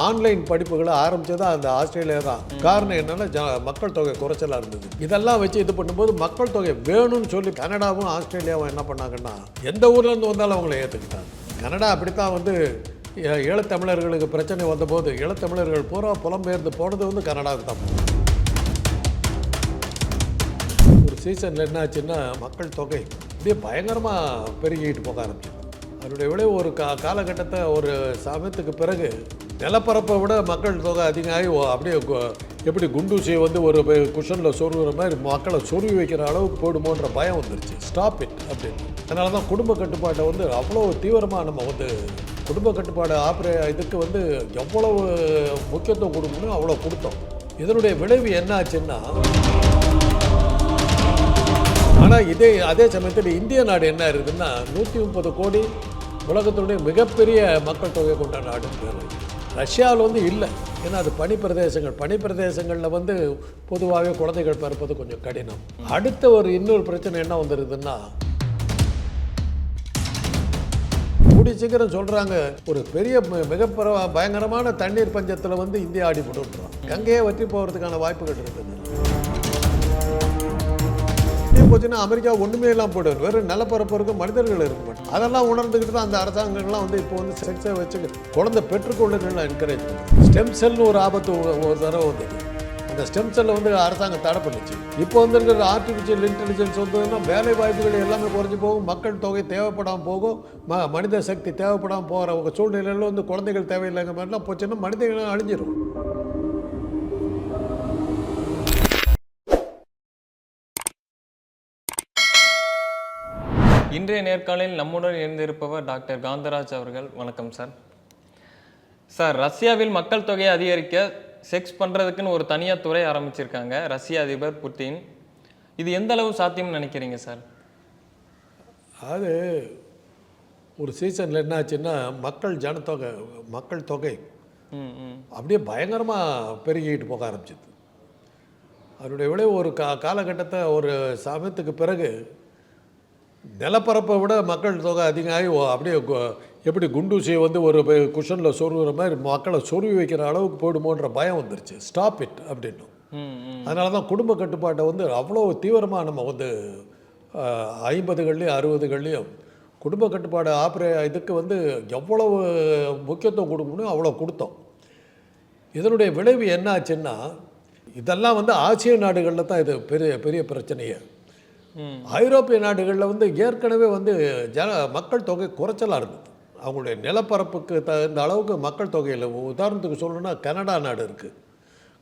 Online படிப்புகளை ஆரம்பிச்சது அந்த ஆஸ்திரேலியா தான். காரணம் என்னன்னா ஜ மக்கள் தொகை குறைச்சலா இருந்தது. இதெல்லாம் வச்சு இது பண்ணும்போது மக்கள் தொகை வேணும்னு சொல்லி கனடாவும் ஆஸ்திரேலியாவும் என்ன பண்ணாங்கன்னா எந்த ஊர்ல இருந்து வந்தாலும் அவங்கள ஏற்றுக்கிட்டாங்க கனடா அப்படித்தான் வந்து ஈழத்தமிழர்களுக்கு பிரச்சனை வந்தபோது ஈழத்தமிழர்கள் பூரா புலம்பெயர்ந்து போனது வந்து கனடாவுக்கு தான். ஒரு சீசனில் என்ன ஆச்சுன்னா மக்கள் தொகை அப்படியே பயங்கரமாக பெருகிட்டு போக ஆரம்பிச்சு அதனுடைய விளைவு ஒரு கா காலகட்டத்தை ஒரு சமயத்துக்கு பிறகு நிலப்பரப்பை விட மக்கள் தொகை அதிகமாகி ஓ- அப்படியே கு- எப்படி குண்டூசியை வந்து ஒரு குஷனில் சொருகிற மாதிரி மக்களை சொருகி வைக்கிற அளவுக்கு போயிடுமோன்ற பயம் வந்துருச்சு. ஸ்டாப் இட் அப்படின்னு. அதனால தான் குடும்ப கட்டுப்பாட்டை வந்து அவ்வளோ தீவிரமாக நம்ம வந்து குடும்ப கட்டுப்பாடு ஆப்ரே இதுக்கு வந்து எவ்வளவு முக்கியத்துவம் கொடுக்கணும் அவ்வளோ கொடுத்தோம். இதனுடைய விளைவு என்ன ஆச்சுன்னா ஆனால் இதே அதே சமயத்தில் இந்திய நாடு என்ன இருக்குதுன்னா நூற்றி முப்பது கோடி உலகத்தினுடைய மிகப்பெரிய மக்கள் தொகை கொண்ட நாடுன்னு ரஷ்யாவில் வந்து இல்லை. ஏன்னா அது பனி பிரதேசங்கள். பனி பிரதேசங்களில் வந்து பொதுவாகவே குழந்தைகள் பிறப்பது கொஞ்சம் கடினம். அடுத்த ஒரு இன்னொரு பிரச்சனை என்ன வந்துருதுன்னா கூடி சீக்கிரம் சொல்கிறாங்க ஒரு பெரிய மி- மிக பயங்கரமான தண்ணீர் பஞ்சத்தில் வந்து இந்தியா அடிபட்டுன்றான் கங்கையை வற்றி போகிறதுக்கான வாய்ப்புகள் இருக்குது. போச்சுன்னா அமெரிக்கா ஒன்றுமே இல்லாமல் போயிடும் வெறும் நிலப்பரப்பு இருக்கும் மனிதர்கள் இருக்க மாட்டோம். அதெல்லாம் உணர்ந்துக்கிட்டு தான் அந்த அரசாங்கங்கள்லாம் வந்து இப்போ வந்து செக்ஸை வச்சு குழந்தை பெற்றுக்கொள்ளுங்கன்னு என்கரேஜ் ஸ்டெம் செல்னு ஒரு ஆபத்து ஒரு தடவை வந்து அந்த ஸ்டெம் செல்லை வந்து அரசாங்கம் தடை பண்ணிச்சு. இப்போ வந்திருக்கிற ஆர்டிஃபிஷியல் இன்டெலிஜென்ஸ் வந்ததுன்னா வேலை வாய்ப்புகள் எல்லாமே குறைஞ்சி போகும். மக்கள் தொகை தேவைப்படாமல் போகும். ம மனித சக்தி தேவைப்படாமல் போகிற சூழ்நிலையில் வந்து குழந்தைகள் தேவையில்லைங்க மாதிரிலாம் போச்சுன்னா மனிதர்கள் அழிஞ்சிடும் இன்றைய நேர்காணலில் நம்முடன் இருந்திருப்பவர் டாக்டர் காந்தராஜ் அவர்கள். வணக்கம் சார். சார் ரஷ்யாவில் மக்கள் தொகையை அதிகரிக்க செக்ஸ் பண்ணுறதுக்குன்னு ஒரு தனியார் துறை ஆரம்பிச்சிருக்காங்க ரஷ்ய அதிபர் புட்டின். இது எந்த அளவு சாத்தியம்னு நினைக்கிறீங்க சார்? அது ஒரு சீசனில் என்ன ஆச்சுன்னா மக்கள் ஜனத்தொகை மக்கள் தொகை அப்படியே பயங்கரமாக பெருகிட்டு போக ஆரம்பிச்சது. அதனுடைய விளைவு ஒரு கா காலகட்டத்தை ஒரு சமயத்துக்கு பிறகு நிலப்பரப்பை விட மக்கள் தொகை அதிகமாகி ஓ- அப்படியே எப்படி குண்டூசியை வந்து ஒரு குஷனில் சொருகிற மாதிரி மக்களை சொருவி வைக்கிற அளவுக்கு போயிடுமோன்ற பயம் வந்துருச்சு. ஸ்டாப் இட் அப்படின்னு அதனால தான் குடும்ப கட்டுப்பாட்டை வந்து அவ்வளோ தீவிரமாக நம்ம வந்து ஐம்பதுகள்லேயும் அறுபதுகள்லேயும் குடும்ப கட்டுப்பாடு ஆப்ரே இதுக்கு வந்து எவ்வளவு முக்கியத்துவம் கொடுக்கணும் அவ்வளோ கொடுத்தோம். இதனுடைய விளைவு என்ன ஆச்சுன்னா இதெல்லாம் வந்து ஆசிய நாடுகளில் தான் இது பெரிய பெரிய பிரச்சனையே. ஐரோப்பிய நாடுகளில் வந்து ஏற்கனவே வந்து ஜன மக்கள் தொகை குறைச்சலாக இருந்தது. அவங்களுடைய நிலப்பரப்புக்கு தகுந்த அளவுக்கு மக்கள் தொகையில் உதாரணத்துக்கு சொல்லணும்னா கனடா நாடு இருக்குது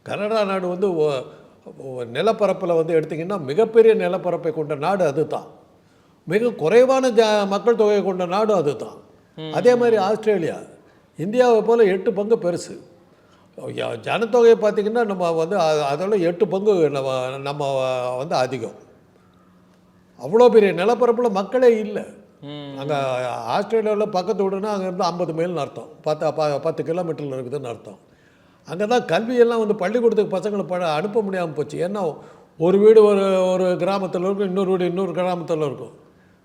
கனடா நாடு வந்து நிலப்பரப்பில் வந்து எடுத்திங்கன்னா மிகப்பெரிய நிலப்பரப்பை கொண்ட நாடு அதுதான். மிக குறைவான ஜ மக்கள் தொகையை கொண்ட நாடு அதுதான். அதே மாதிரி ஆஸ்திரேலியா. இந்தியாவை போல் எட்டு பங்கு பெருசு. ஜனத்தொகையை பார்த்திங்கன்னா நம்ம வந்து அதோட எட்டு பங்கு நம்ம நம்ம வந்து அதிகம். அவ்வளோ பெரிய நிலப்பரப்பில் மக்களே இல்லை. அங்கே ஆஸ்திரேலியாவில் பக்கத்து வீடுனா அங்கேருந்து ஐம்பது மைல்னு அர்த்தம். பத்து ப பத்து கிலோமீட்டரில் இருக்குதுன்னு அர்த்தம். அங்கே தான் கல்வியெல்லாம் வந்து பள்ளிக்கூடத்துக்கு பசங்களை ப அனுப்ப முடியாமல் போச்சு. ஏன்னா ஒரு வீடு ஒரு ஒரு கிராமத்தில் இருக்கும் இன்னொரு வீடு இன்னொரு கிராமத்தில் இருக்கும்.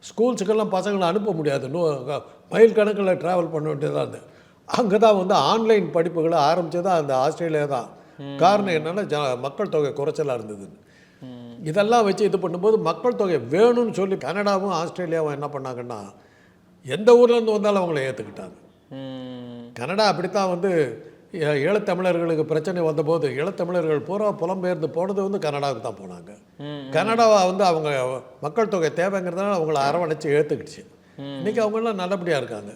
ஸ்கூல்ஸுக்கெல்லாம் பசங்களை அனுப்ப முடியாது. நூ மைல் கணக்கில் ட்ராவல் பண்ண வேண்டியதாக இருந்தது அங்கே தான் வந்து ஆன்லைன் படிப்புகளை ஆரம்பித்தது அந்த ஆஸ்திரேலியா தான். காரணம் என்னென்னா ஜ மக்கள் தொகை குறைச்சலாக இருந்ததுன்னு. இதெல்லாம் வச்சு இது பண்ணும்போது மக்கள் தொகை வேணும்னு சொல்லி கனடாவும் ஆஸ்திரேலியாவும் என்ன பண்ணாங்கன்னா எந்த ஊர்லேருந்து வந்தாலும் அவங்கள ஏற்றுக்கிட்டாங்க கனடா அப்படித்தான் வந்து ஈழத்தமிழர்களுக்கு பிரச்சனை வந்தபோது ஈழத்தமிழர்கள் பூரா புலம்பெயர்ந்து போனது வந்து கனடாவுக்கு தான் போனாங்க. கனடாவை வந்து அவங்க மக்கள் தொகை தேவைங்கிறதுனால அவங்கள அரவணைச்சு ஏற்றுக்கிடுச்சு இன்றைக்கி அவங்கெல்லாம் நல்லபடியாக இருக்காங்க.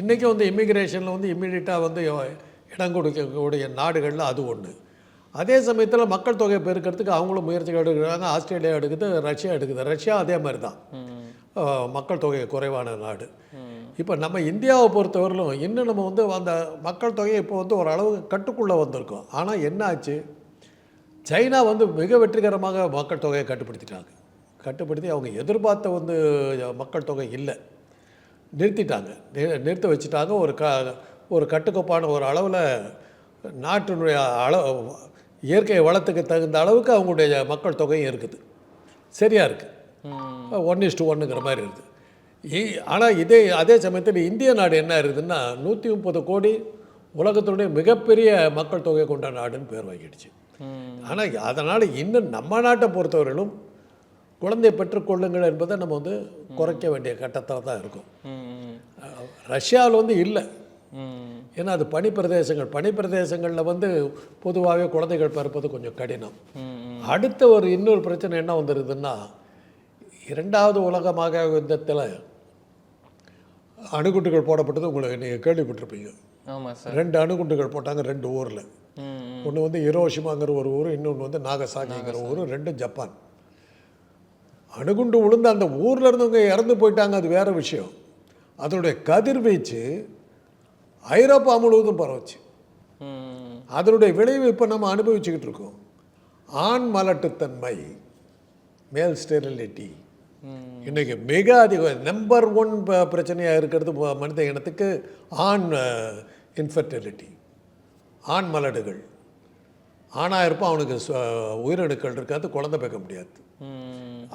இன்றைக்கி வந்து இமிக்ரேஷனில் வந்து இம்மீடியட்டாக வந்து இடம் கொடுக்கக்கூடிய நாடுகளில் அது ஒன்று அதே சமயத்தில் மக்கள் தொகையை பெருக்கிறதுக்கு அவங்களும் முயற்சிகள் எடுக்கிறாங்க. ஆஸ்திரேலியா எடுக்குது ரஷ்யா எடுக்குது. ரஷ்யா அதே மாதிரி தான் மக்கள் தொகை குறைவான நாடு. இப்போ நம்ம இந்தியாவை பொறுத்தவரையிலும் இன்னும் நம்ம வந்து அந்த மக்கள் தொகையை இப்போ வந்து ஓரளவுக்கு கட்டுக்குள்ளே வந்திருக்கோம். ஆனால் என்ன ஆச்சு சைனா வந்து மிக வெற்றிகரமாக மக்கள் தொகையை கட்டுப்படுத்திட்டாங்க. கட்டுப்படுத்தி அவங்க எதிர்பார்த்த வந்து மக்கள் தொகை இல்லை. நிறுத்திட்டாங்க. நிறுத்த வச்சுட்டாங்க. ஒரு க ஒரு கட்டுக்கோப்பான ஒரு அளவில் நாட்டினுடைய அளவு இயற்கை வளத்துக்கு தகுந்த அளவுக்கு அவங்களுடைய மக்கள் தொகையும் இருக்குது. சரியாக இருக்குது ஒன் இஸ் டு ஒன்றுங்கிற மாதிரி இருக்குது ஆனால் இதே அதே சமயத்தில் இந்திய நாடு என்ன இருக்குதுன்னா நூற்றி முப்பது கோடி உலகத்தினுடைய மிகப்பெரிய மக்கள் தொகை கொண்ட நாடுன்னு பேர் வாங்கிடுச்சு. ஆனால் அதனால் இன்னும் நம்ம நாட்டை பொறுத்தவரையிலும் குழந்தை பெற்றுக்கொள்ளுங்கள் என்பதை நம்ம வந்து குறைக்க வேண்டிய கட்டத்தில் தான் இருக்கும் ரஷ்யாவில் வந்து இல்லை. ஏன்னா அது பனிப்பிரதேசங்கள். பனிப்பிரதேசங்களில் வந்து பொதுவாகவே குழந்தைகள் பிறப்பது கொஞ்சம் கடினம். அடுத்த ஒரு இன்னொரு பிரச்சனை என்ன வந்துருதுன்னா இரண்டாவது உலகமாக யுத்தத்தில் அணுகுண்டுகள் போடப்பட்டது உங்களுக்கு நீங்கள் கேள்விப்பட்டிருப்பீங்க. ரெண்டு அணுகுண்டுகள் போட்டாங்க ரெண்டு ஊரில். ஒன்று வந்து ஹிரோஷிமாங்கிற ஒரு ஊர் இன்னொன்று வந்து நாகசாகிங்கிற ஊர் ரெண்டும் ஜப்பான். அணுகுண்டு விழுந்து அந்த ஊரில் இருந்தவங்க இறந்து போயிட்டாங்க அது வேற விஷயம். அதனுடைய கதிர்வீச்சு ஐரோப்பா முழுவதும் பரவுச்சு. அதனுடைய விளைவு இப்போ நம்ம அனுபவிச்சுக்கிட்டு இருக்கோம். ஆண் மலட்டுத்தன்மை மேல் ஸ்டெரிலிட்டி இன்றைக்கி மிக அதிகம் நம்பர் ஒன் பிரச்சனையாக இருக்கிறது மனித இனத்துக்கு ஆண் இன்ஃபர்டிலிட்டி ஆண் மலடுகள். ஆணாக இருப்பான் அவனுக்கு உயிரணுக்கள் இருக்காது குழந்தை பேக்க முடியாது.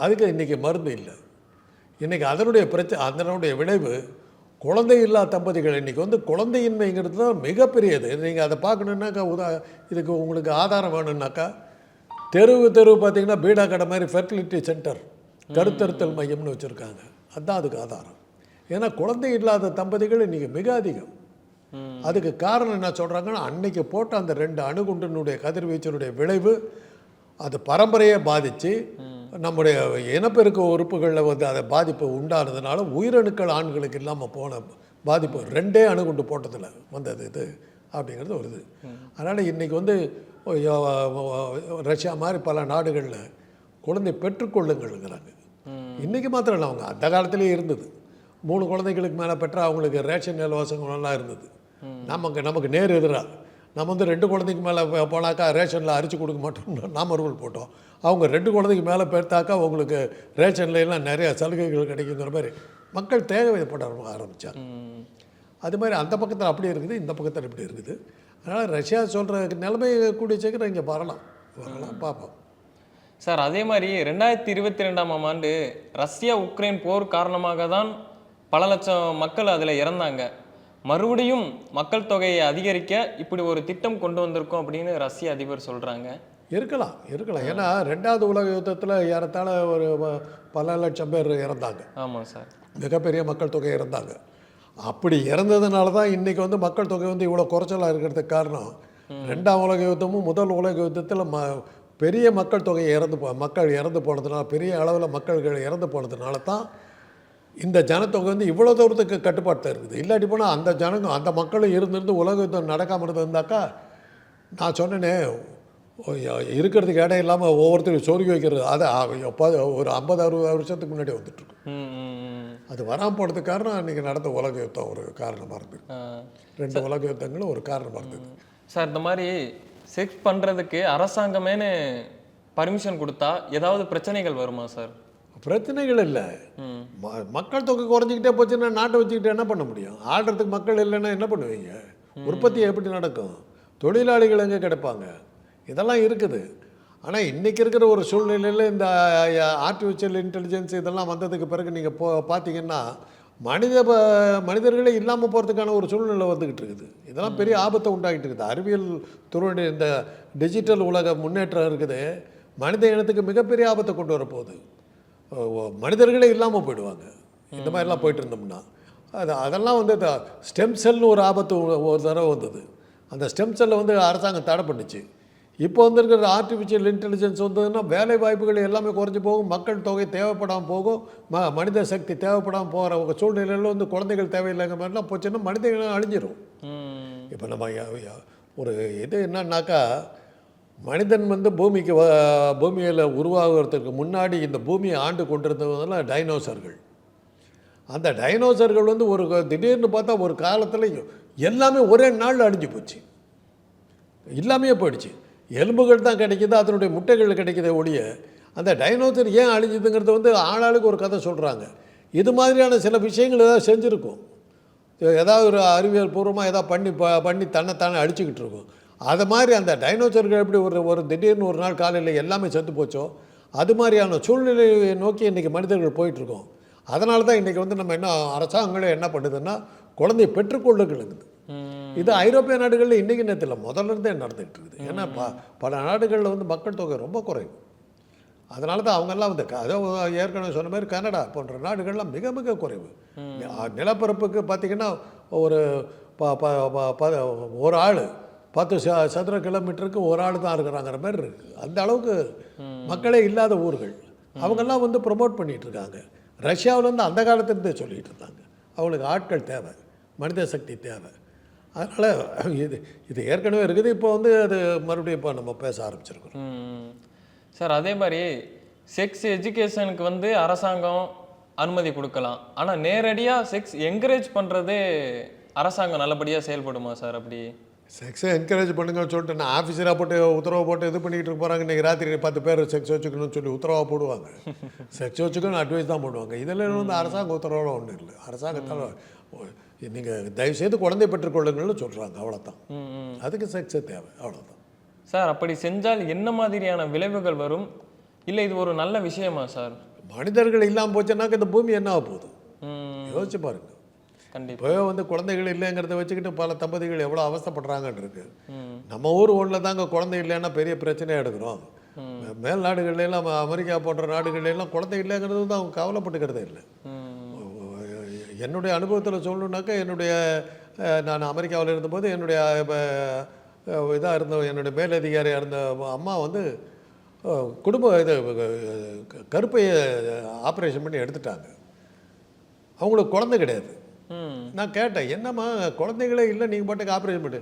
அதுக்கு இன்றைக்கி மருந்து இல்லை. இன்றைக்கி அதனுடைய பிரச்சனை அதனுடைய விளைவு குழந்தை இல்லா தம்பதிகள். இன்றைக்கி வந்து குழந்தையின்மைங்கிறது தான் மிகப்பெரியது. நீங்கள் அதை பார்க்கணுன்னாக்கா உதா இதுக்கு உங்களுக்கு ஆதாரம் வேணும்னாக்கா தெருவு தெருவு பார்த்தீங்கன்னா பீடா கடை மாதிரி ஃபெர்டிலிட்டி சென்டர் கருத்தறுத்தல் மையம்னு வச்சுருக்காங்க. அதுதான் அதுக்கு ஆதாரம். ஏன்னா குழந்தை இல்லாத தம்பதிகள் இன்றைக்கி மிக அதிகம். அதுக்கு காரணம் என்ன சொல்கிறாங்கன்னா அன்னைக்கு போட்ட அந்த ரெண்டு அணுகுண்டினுடைய கதிர்வீச்சினுடைய விளைவு அது பரம்பரையை பாதித்து நம்முடைய இனப்பெருக்க உறுப்புகளில் வந்து அதை பாதிப்பு உண்டானதுனால உயிரணுக்கள் ஆண்களுக்கு இல்லாமல் போன பாதிப்பு ரெண்டே அணுகுண்டு போட்டதில் வந்தது இது அப்படிங்கிறது ஒரு இது. அதனால் இன்றைக்கி வந்து ரஷ்யா மாதிரி பல நாடுகளில் குழந்தை பெற்றுக்கொள்ளுங்கள்ங்கிறாங்க. இன்றைக்கி மாத்திரம் இல்லை அவங்க அந்த காலத்திலேயே இருந்தது. மூணு குழந்தைகளுக்கு மேலே பெற்ற அவங்களுக்கு ரேஷன் இலவசங்கள்லாம் இருந்தது. நமக்கு நமக்கு நேர் எதிராக நம்ம வந்து ரெண்டு குழந்தைக்கு மேலே போனாக்கா ரேஷனில் அரிச்சு கொடுக்க மாட்டோம்னு நாம ரூல் போட்டோம். அவங்க ரெண்டு குழந்தைக்கு மேலே பெற்றாக்கா உங்களுக்கு ரேஷன்ல எல்லாம் நிறைய சலுகைகள் கிடைக்குங்கிற மாதிரி மக்கள் தேவைப்பட ஆரம்பித்தாங்க அது மாதிரி அந்த பக்கத்தில் அப்படி இருக்குது இந்த பக்கத்தில் இப்படி இருக்குது. அதனால் ரஷ்யா சொல்கிற நிலைமை கூடிய சீக்கிரம் இங்கே வரலாம். வரலாம் பார்ப்போம். சார் அதே மாதிரி ரெண்டாயிரத்தி இருபத்தி ரெண்டாம் ஆண்டு ரஷ்யா உக்ரைன் போர் காரணமாக தான் பல லட்சம் மக்கள் அதில் இறந்தாங்க. மறுபடியும் மக்கள் தொகையை அதிகரிக்க இப்படி ஒரு திட்டம் கொண்டு வந்திருக்கோம் அப்படின்னு ரஷ்ய அதிபர் சொல்கிறாங்க இருக்கலாம் இருக்கலாம். ஏன்னா ரெண்டாவது உலக யுத்தத்தில் ஏறத்தாழ ஒரு பல லட்சம் பேர் இறந்தாங்க. ஆமாம் சார். மிகப்பெரிய மக்கள் தொகை இறந்தாங்க. அப்படி இறந்ததுனால தான் இன்றைக்கி வந்து மக்கள் தொகை வந்து இவ்வளோ குறைச்சலாக இருக்கிறதுக்கு காரணம் ரெண்டாம் உலக யுத்தமும் முதல் உலக யுத்தத்தில் ம பெரிய மக்கள் தொகை இறந்து போ மக்கள் இறந்து போனதுனால பெரிய அளவில் மக்கள்கள் இறந்து போனதுனால தான் இந்த ஜனத்தொகை வந்து இவ்வளோ தூரத்துக்கு கட்டுப்பாட்டில் இருக்குது. இல்லாட்டி போனால் அந்த ஜனங்க அந்த மக்களும் இருந்திருந்து உலக யுத்தம் நடக்காமல் இருந்திருந்தாக்கா நான் சொன்னேனே இருக்கிறதுக்கு இடம் இல்லாமல் ஒவ்வொருத்தரும் சொருகி வைக்கிறது அது ஒரு ஐம்பது அறுபது வருஷத்துக்கு முன்னாடி வந்துட்டுருக்கு. அது வராமல் போனதுக்கு காரணம் அன்றைக்கி நடந்த உலக யுத்தம் ஒரு காரணமாக இருந்தது. ரெண்டு உலக யுத்தங்களும் ஒரு காரணமாக இருந்தது. சார் இந்த மாதிரி செக்ஸ் பண்ணுறதுக்கு அரசாங்கமேனு பர்மிஷன் கொடுத்தா ஏதாவது பிரச்சனைகள் வருமா சார்? பிரச்சனைகள் இல்லை. மக்கள் தொகை குறைஞ்சிக்கிட்டே போச்சுன்னா நாட்டை வச்சுக்கிட்டு என்ன பண்ண முடியும்? ஆடுறதுக்கு மக்கள் இல்லைன்னா என்ன பண்ணுவீங்க? உற்பத்தி எப்படி நடக்கும்? தொழிலாளிகள் எங்கே கிடைப்பாங்க? இதெல்லாம் இருக்குது. ஆனால் இன்றைக்கி இருக்கிற ஒரு சூழ்நிலையில் இந்த ஆர்டிஃபிஷியல் இன்டெலிஜென்ஸ் இதெல்லாம் வந்ததுக்கு பிறகு நீங்கள் போ பார்த்தீங்கன்னா மனித ப- மனிதர்களே இல்லாமல் போகிறதுக்கான ஒரு சூழ்நிலை வந்துக்கிட்டு இருக்குது. இதெல்லாம் பெரிய ஆபத்தை உண்டாகிட்டு இருக்குது. அறிவியல் துறையுடைய இந்த டிஜிட்டல் உலக முன்னேற்றம் இருக்குது. மனித இனத்துக்கு மிகப்பெரிய ஆபத்தை கொண்டு வரப்போகுது. மனிதர்களே இல்லாமல் போயிடுவாங்க. இந்த மாதிரிலாம் போயிட்டு இருந்தோம்னா அது அதெல்லாம் வந்து இந்த ஸ்டெம் செல்னு ஒரு ஆபத்து ஒரு- தடவை வந்தது. அந்த ஸ்டெம் செல்லை வந்து அரசாங்கம் தடை பண்ணுச்சு. இப்போ வந்திருக்கிற ஆர்டிஃபிஷியல் இன்டெலிஜென்ஸ் வந்ததுன்னா வேலை வாய்ப்புகள் எல்லாமே குறைஞ்சி போகும் மக்கள் தொகை தேவைப்படாமல் போகும் ம மனித சக்தி தேவைப்படாமல் போகிற ஒரு சூழ்நிலையில் வந்து குழந்தைகள் தேவையில்லைங்கிற மாதிரிலாம் போச்சுன்னா மனித இனம் அழிஞ்சிரும். இப்போ நம்ம ஒரு இது என்னன்னாக்கா மனிதன் வந்து பூமிக்கு பூமியில் உருவாகிறதுக்கு முன்னாடி இந்த பூமியை ஆண்டு கொண்டிருந்தவங்கலாம் டைனோசர்கள். அந்த டைனோசர்கள் வந்து ஒரு க- திடீர்னு பார்த்தா ஒரு காலத்தில் எல்லாமே ஒரே நாளில் அழிஞ்சு போச்சு. இல்லாமையே போயிடுச்சு. எலும்புகள் தான் கிடைக்கிது அதனுடைய முட்டைகள் கிடைக்கிதே ஒழிய அந்த டைனோசர் ஏன் அழிஞ்சுதுங்கிறது வந்து ஆளாளுக்கு ஒரு கதை சொல்கிறாங்க இது மாதிரியான சில விஷயங்கள் ஏதாவது செஞ்சுருக்கும். ஏதாவது ஒரு அறிவியல் பூர்வமாக ஏதாவது பண்ணி ப பண்ணி தன்னைத்தானே அழிச்சிக்கிட்டு இருக்கும். அது மாதிரி அந்த டைனோசர்கள் எப்படி ஒரு ஒரு திடீர்னு ஒரு நாள் காலையில் எல்லாமே செத்து போச்சோ அது மாதிரியான சூழ்நிலையை நோக்கி இன்றைக்கி மனிதர்கள் போயிட்டுருக்கோம். அதனால தான் இன்றைக்கி வந்து நம்ம என்ன அரசாங்கங்களே என்ன பண்ணுதுன்னா குழந்தையை பெற்றுக்கொள்ளுங்களுக்கு ம். இது ஐரோப்பிய நாடுகளில் இன்றைக்கி நேரத்தில் முதல்ல இருந்தே நடந்துகிட்டு இருக்குது ஏன்னா ப பல நாடுகளில் வந்து மக்கள் தொகை ரொம்ப குறைவு. அதனால தான் அவங்கெல்லாம் வந்து க- அதோ ஏற்கனவே சொன்ன மாதிரி கனடா போன்ற நாடுகள்லாம் மிக மிக குறைவு. நிலப்பரப்புக்கு பார்த்திங்கன்னா ஒரு ப- ஒரு ஆள் பத்து ச சதுர கிலோமீட்டருக்கு ஒரு ஆள் தான் இருக்கிறாங்கிற மாதிரி இருக்குது அந்த அளவுக்கு மக்களே இல்லாத ஊர்கள். அவங்கெல்லாம் வந்து ப்ரொமோட் பண்ணிகிட்டு இருக்காங்க ரஷ்யாவில் அந்த காலத்துலேருந்தே சொல்லிகிட்டு இருந்தாங்க அவங்களுக்கு ஆட்கள் தேவை மனித சக்தி தேவை. அதனால் இது இது ஏற்கனவே இருக்குது. இப்போ வந்து அது மறுபடியும் இப்போ நம்ம பேச ஆரம்பிச்சிருக்கிறோம். சார் அதே மாதிரி செக்ஸ் எஜுகேஷனுக்கு வந்து அரசாங்கம் அனுமதி கொடுக்கலாம். ஆனால் நேரடியாக செக்ஸ் என்கரேஜ் பண்ணுறது அரசாங்கம் நல்லபடியாக செயல்படுமா சார் அப்படி? செக்ஸை என்கரேஜ் பண்ணுங்கன்னு சொல்லிட்டு நான் ஆஃபீஸராக போட்டு உத்தரவு போட்டு இது பண்ணிக்கிட்டு போகிறாங்க இன்றைக்கி ராத்திரி பத்து பேர் செக்ஸ் வச்சுக்கணும்னு சொல்லி உத்தரவாக போடுவாங்க. செக்ஸ் வச்சுக்கணும் அட்வைஸ் தான் பண்ணுவாங்க இதில் வந்து அரசாங்க உத்தரவோட ஒன்றும் இல்லை. அரசாங்கத்தால் நீங்கள் தயவுசெய்து குழந்தை பெற்றுக்கொள்ளுங்கள்னு சொல்கிறாங்க அவ்வளோதான். அதுக்கு செக்ஸே தேவை. அவ்வளோதான் சார் அப்படி செஞ்சால் என்ன மாதிரியான விளைவுகள் வரும்? இல்லை இது ஒரு நல்ல விஷயமா சார்? மனிதர்கள் இல்லாமல் போச்சுன்னாக்க இந்த பூமி என்ன ஆக போகுது? ம், யோசிச்சு பாருங்க. கண்டிப்பா இப்போ வந்து குழந்தைகள் இல்லைங்கிறத வச்சுக்கிட்டு பல தம்பதிகள் எவ்வளோ அவஸ்தைப்படுறாங்கன்னு இருக்கு. நம்ம ஊர் ஒன்றில் தாங்க குழந்தை இல்லைன்னா பெரிய பிரச்சனையாக எடுக்கிறோம். மேல் நாடுகள்ல எல்லாம் அமெரிக்கா போன்ற நாடுகள்ல எல்லாம் குழந்தை இல்லைங்கிறது வந்து அவங்க கவலைப்பட்டுக்கிறதே இல்லை. என்னுடைய அனுபவத்தில் சொல்லணுன்னாக்கா என்னுடைய நான் அமெரிக்காவில் இருந்தபோது என்னுடைய இதாக இருந்த என்னுடைய மேலதிகாரியாக இருந்த அம்மா வந்து குடும்ப இது கருப்பையை ஆப்ரேஷன் பண்ணி எடுத்துட்டாங்க. அவங்களுக்கு குழந்தை கிடையாது. நான் கேட்டேன் என்னம்மா குழந்தைகளே இல்லை நீங்கள் பாட்டுக்கு ஆப்ரேஷன் பண்ணு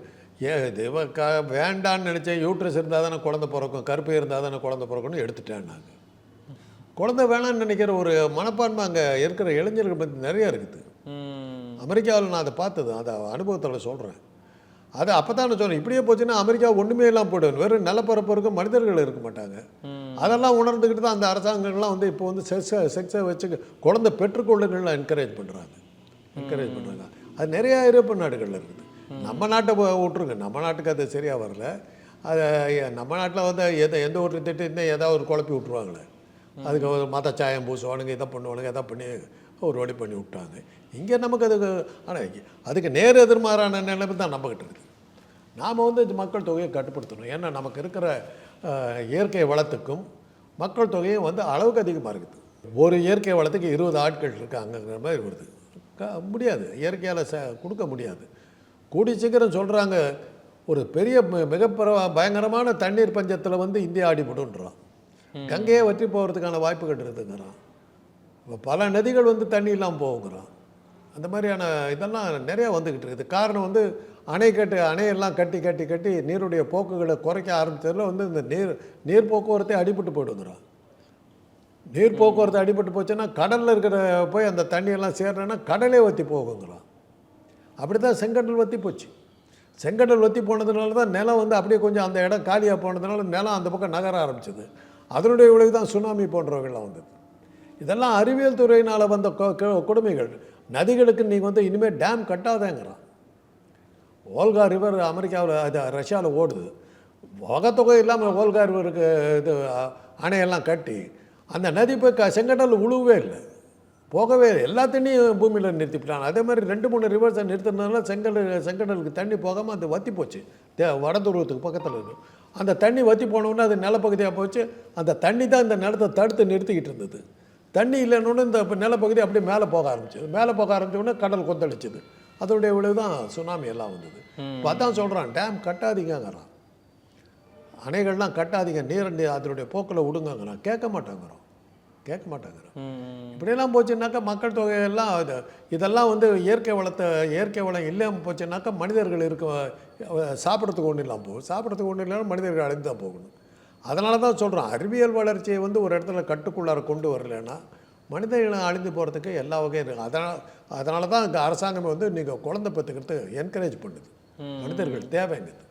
ஏன் தெய்வ க வேண்டான்னு நினச்சேன் யூட்ரஸ் இருந்தால் தானே குழந்தை பிறக்கும் கருப்பை இருந்தால் தானே குழந்தை பிறக்கும்னு எடுத்துட்டேன் நாங்கள் குழந்தை வேணாம்னு நினைக்கிற ஒரு மனப்பான்மை அங்கே இருக்கிற இளைஞர்கள் பற்றி நிறைய இருக்குது அமெரிக்காவில் நான் அதை பார்த்தது அதை அனுபவத்தில் சொல்கிறேன் அது அப்போ தான் சொன்னேன் இப்படியே போச்சுன்னா அமெரிக்கா ஒன்றுமே இல்லாமல் போய்டும் வெறும் நிலப்பரப்பு இருக்கும் மனிதர்கள் இருக்க மாட்டாங்க. அதெல்லாம் உணர்ந்துக்கிட்டு தான் அந்த அரசாங்கங்கள்லாம் வந்து இப்போ வந்து செக்ஸை செக்ஸை வச்சு குழந்தை பெற்றுக்கொள்ளுங்கள்லாம் என்கரேஜ் பண்ணுறாங்க என்கரேஜ் பண்ணுறாங்க அது நிறைய ஐரோப்பிய நாடுகளில் இருக்குது. நம்ம நாட்டை போ- விட்ருங்க நம்ம நாட்டுக்கு அது சரியாக வரல. அது நம்ம நாட்டில் வந்து எதை எந்த ஒரு திட்டம் இருந்தால் ஏதாவது ஒரு குழப்பி விட்ருவாங்களே அதுக்கு ஒரு மத சாயம் பூசுவானுங்க இதை பண்ணுவானுங்க எதை பண்ணி ஒரு வழி பண்ணி விட்டாங்க. இங்கே நமக்கு அதுக்கு ஆனால் அதுக்கு நேர் எதிர்மாறான நிலைமை தான் நம்மக்கிட்ட இருக்குது நாம் வந்து இந்த மக்கள் தொகையை கட்டுப்படுத்தணும். ஏன்னா நமக்கு இருக்கிற இயற்கை வளத்துக்கும் மக்கள் தொகையும் வந்து அளவுக்கு அதிகமாக இருக்குது. ஒரு இயற்கை வளத்துக்கு இருபது ஆட்கள் இருக்காங்கிற மாதிரி வருது. க முடியாது. இயற்கையால் ச கொடுக்க முடியாது. கூடி சீக்கிரம் சொல்கிறாங்க ஒரு பெரிய மி- மிக பர- பயங்கரமான தண்ணீர் பஞ்சத்தில் வந்து இந்தியா அடிபடுன்றான். கங்கையே வற்றி போகிறதுக்கான வாய்ப்புகள் இருக்குங்கிறான். இப்போ பல நதிகள் வந்து தண்ணி இல்லாமல் போகுங்கிறான். அந்த மாதிரியான இதெல்லாம் நிறையா வந்துக்கிட்டு இருக்குது. காரணம் வந்து அணை கட்டு அணையெல்லாம் கட்டி கட்டி கட்டி நீருடைய போக்குகளை குறைக்க ஆரம்பித்ததில் வந்து இந்த நீர் நீர் போக்குவரத்தே அடிபட்டு போயிடுங்கிறான். நீர் போக்குவரத்து அடிபட்டு போச்சுன்னா கடலில் இருக்கிற போய் அந்த தண்ணியெல்லாம் சேர்றேன்னா கடலே வற்றி போகுங்களாம் அப்படி தான் செங்கடல் வற்றி போச்சு. செங்கடல் வற்றி போனதுனால தான் நிலம் வந்து அப்படியே கொஞ்சம் அந்த இடம் காலியாக போனதுனால நிலம் அந்த பக்கம் நகர ஆரம்பிச்சது. அதனுடைய விளைவு தான் சுனாமி போன்றவர்கள்லாம் வந்தது. இதெல்லாம் அறிவியல் துறையினால் வந்த கொ- கொடுமைகள். நதிகளுக்கு நீங்கள் வந்து இனிமேல் டேம் கட்டாதேங்கிறான். ஓல்கா ரிவர் அமெரிக்காவில் அது ரஷ்யாவில் ஓடுது. வகத்தொகை இல்லாமல் ஓல்கா ரிவருக்கு இது அணையெல்லாம் கட்டி அந்த நதி போய் க செங்கடல் உழுவவே இல்லை. போகவே இல்லை. எல்லா தண்ணியும் பூமியில் நிறுத்திவிட்டாங்க. அதே மாதிரி ரெண்டு மூணு ரிவர்ஸை நிறுத்தினதுனால செங்கடல் செங்கடலுக்கு தண்ணி போகாமல் அது வற்றி போச்சு. தே வட துருவத்துக்கு பக்கத்தில் இருக்கு அந்த தண்ணி வற்றி போனோடனே அது நிலப்பகுதியாக போச்சு. அந்த தண்ணி தான் இந்த நிலத்தை தடுத்து நிறுத்திக்கிட்டு இருந்தது. தண்ணி இல்லைன்னு இந்த நிலப்பகுதி அப்படியே மேலே போக ஆரம்பிச்சது. மேலே போக ஆரம்பிச்ச உடனே கடல் கொந்தளிச்சுது. அதோடைய விளைவு தான் சுனாமி எல்லாம் வந்தது. அதான் சொல்கிறான் டேம் கட்டாதீங்கங்கிறான். அணைகள்லாம் கட்டாதீங்க. நீர் அதனுடைய போக்கில் விடுங்கங்கிறான். கேட்க மாட்டாங்கிறோம் கேட்க மாட்டாங்கிறான் ம், இப்படியெல்லாம் போச்சுன்னாக்கா மக்கள் தொகையெல்லாம் இது இதெல்லாம் வந்து இயற்கை வளத்தை இயற்கை வளம் இல்லாமல் போச்சுன்னாக்கா மனிதர்கள் இருக்க சாப்பிட்றதுக்கு ஒன்றும் இல்லாமல் போகும். சாப்பிட்றதுக்கு ஒன்றும் இல்லாமல் மனிதர்கள் அழிந்து தான் போகணும். அதனால தான் சொல்கிறோம் அறிவியல் வளர்ச்சியை வந்து ஒரு இடத்துல கட்டுக்குள்ளார கொண்டு வரலைன்னா மனிதர்கள் அழிந்து போகிறதுக்கு எல்லா வகையும் இருக்குது அதனால் அதனால தான் இந்த அரசாங்கம் வந்து நீங்கள் குழந்தை பெற்றுக்கிறது என்கரேஜ் பண்ணுது. மனிதர்கள் தேவைங்குது